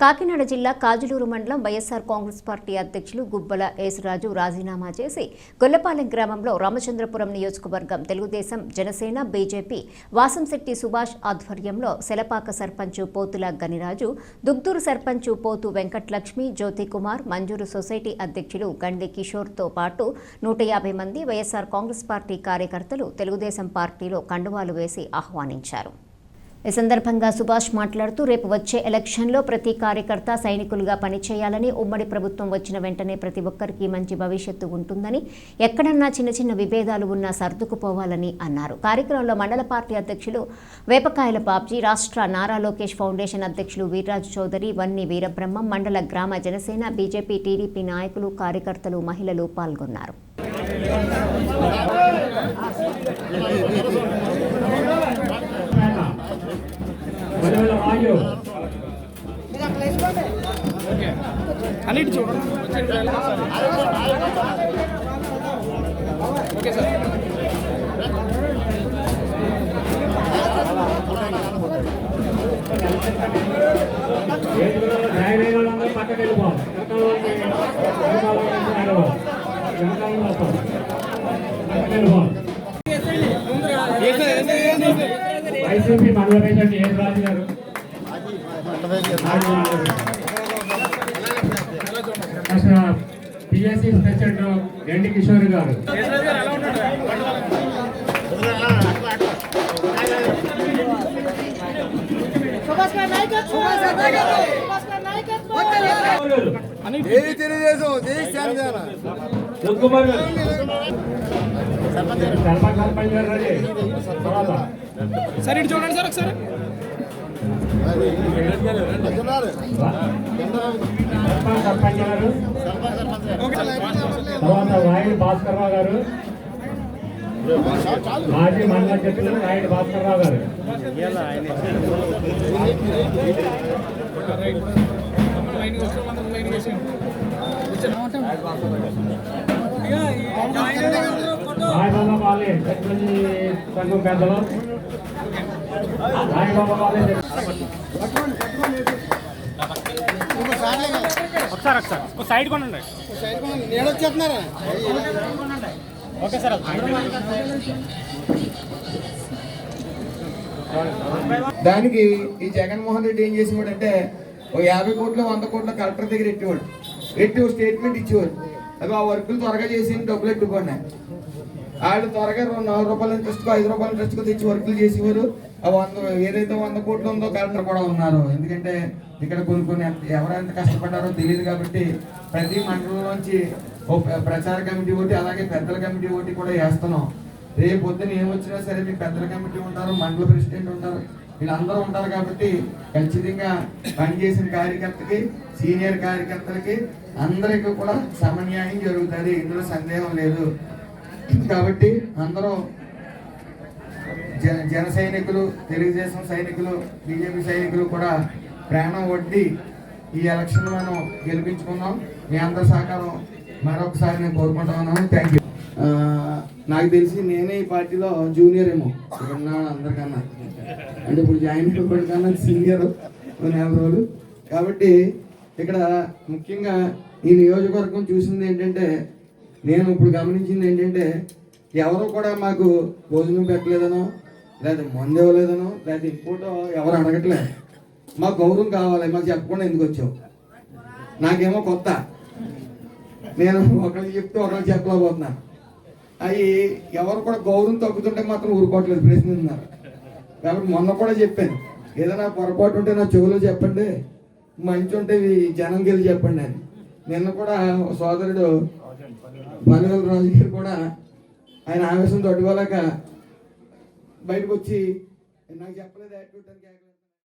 కాకినాడ జిల్లా కాజులూరు మండలం వైఎస్ఆర్ కాంగ్రెస్ పార్టీ అధ్యక్షులు గుబ్బల యేసురాజు రాజీనామా చేసి గొల్లపాలెం గ్రామంలో రామచంద్రపురం నియోజకవర్గం తెలుగుదేశం జనసేన బీజేపీ వాసంశెట్టి సుభాష్ ఆధ్వర్యంలో సెలపాక సర్పంచు పోతుల గనిరాజు దుగ్దూరు సర్పంచ్ పోతు వెంకటలక్ష్మి జ్యోతికుమార్ మంజూరు సొసైటీ అధ్యక్షులు గండి కిషోర్తో పాటు నూట యాభై మంది వైఎస్ఆర్ కాంగ్రెస్ పార్టీ కార్యకర్తలు తెలుగుదేశం పార్టీలో కండువాలు వేసి ఆహ్వానించారు. ఈ సందర్భంగా సుభాష్ మాట్లాడుతూ రేపు వచ్చే ఎలక్షన్లో ప్రతి కార్యకర్త సైనికులుగా పనిచేయాలని ఉమ్మడి ప్రభుత్వం వచ్చిన వెంటనే ప్రతి ఒక్కరికి మంచి భవిష్యత్తు ఉంటుందని ఎక్కడన్నా చిన్న చిన్న విభేదాలు ఉన్నా సర్దుకుపోవాలని అన్నారు. కార్యక్రమంలో మండల పార్టీ అధ్యక్షులు వేపకాయల బాబ్జీ రాష్ట్ర నారా లోకేష్ ఫౌండేషన్ అధ్యక్షులు వీర్రాజు చౌదరి వన్ని వీరబ్రహ్మం మండల గ్రామ జనసేన బీజేపీ టీడీపీ నాయకులు కార్యకర్తలు మహిళలు పాల్గొన్నారు. అన్నిటి చూడండి ఓకే సార్. పక్కకి వెళ్ళిపోవాలి పక్కకి వెళ్ళిపోవాలి వైసీపీ మండల ప్రెసిడెంట్ ఏ రాజు గారు పిఎస్సి ప్రెసిడెంట్ గండి కిషోర్ గారు. తెలుగుదేశం జై దుర్గుమార్ గారు సార్ ఇటు చూడండి సార్ ఒకసారి. తర్వాత రాయుడు భాస్కర్రావు గారు. మాజీ మండల అధ్యక్షులు రాయుడు భాస్కర్రావు గారు. లైన్ వాళ్ళే సంఘం పెద్దలు. వాళ్ళే ఒకసారి ఒకసారి. ఒక సైడ్ కొనండి. నేను వచ్చేస్తున్నారా ఓకే సార్ దానికి ఈ జగన్మోహన్ రెడ్డి ఏం చేసేవాడు అంటే ఒక యాభై కోట్లు వంద కోట్ల కలెక్టర్ దగ్గర ఎట్టేవాడు. ఎట్టి స్టేట్మెంట్ ఇచ్చేవాడు. అవి ఆ వర్కులు త్వరగా చేసి డబ్బులు ఎట్టుకున్నాయి వాళ్ళు త్వరగా రెండు నాలుగు రూపాయల ఇంట్రెస్ట్కు ఐదు రూపాయల ఇంట్రెస్ట్కు తెచ్చి వర్కులు చేసేవారు. వంద ఏదైతే వంద కోట్లు ఉందో కలెక్టర్ కూడా ఉన్నారు. ఎందుకంటే ఇక్కడ కొన్ని కొన్ని ఎవరెంత కష్టపడ్డారో తెలియదు కాబట్టి ప్రతి మండలంలోంచి ఓ ప్రచార కమిటీ ఒకటి అలాగే పెద్దల కమిటీ ఒకటి కూడా వేస్తున్నాం. రేపు పొద్దున ఏమొచ్చినా సరే మీ పెద్దల కమిటీ ఉంటారు మండల ప్రెసిడెంట్ ఉంటారు వీళ్ళందరూ ఉంటారు కాబట్టి ఖచ్చితంగా పనిచేసిన కార్యకర్తకి సీనియర్ కార్యకర్తలకి అందరికీ కూడా సమన్యాయం జరుగుతుంది. ఇందులో సందేహం లేదు. కాబట్టి అందరూ జన జన సైనికులు తెలుగుదేశం సైనికులు బీజేపీ సైనికులు కూడా ప్రాణం వడ్డీ ఈ ఎలక్షన్ మనం గెలిపించుకున్నాం మీ అందరి సహకారం మరొకసారి నేను కోరుకుంటున్నాను థ్యాంక్ యూ నాకు తెలిసి నేనే ఈ పార్టీలో జూనియర్ ఏమో. ఇక్కడ అందరికన్నా. అంటే ఇప్పుడు జాయిన్ అయినప్పటికన్నా సీనియర్ నెల రోజులు. కాబట్టి ఇక్కడ ముఖ్యంగా ఈ నియోజకవర్గం చూసింది ఏంటంటే నేను ఇప్పుడు గమనించింది ఏంటంటే ఎవరు కూడా మాకు భోజనం పెట్టలేదనో లేదా మందు ఇవ్వలేదనో లేదా ఇంకోటో ఎవరు అడగట్లేదు మాకు గౌరవం కావాలి మాకు చెప్పకుండా ఎందుకు వచ్చావు? నాకేమో కొత్త. నేను ఒకరికి చెప్తే ఒకరికి చెప్పలేకపోతున్నా. అవి ఎవరు కూడా గౌరవం తగ్గుతుంటే మాత్రం ఊరుకోవట్లేదు ప్రశ్నిస్తున్నారు కాబట్టి మొన్న కూడా చెప్పాను. ఏదైనా పొరపాటు ఉంటే నా చెవులో చెప్పండి. మంచి ఉంటే జనం గెలి చెప్పండి అని. నిన్న కూడా సోదరుడు బలివేల రాజు గారు కూడా ఆయన ఆవేశం తట్టుకోలేక బయటకు వచ్చి నాకు చెప్పలేదు యాక్టివిటీ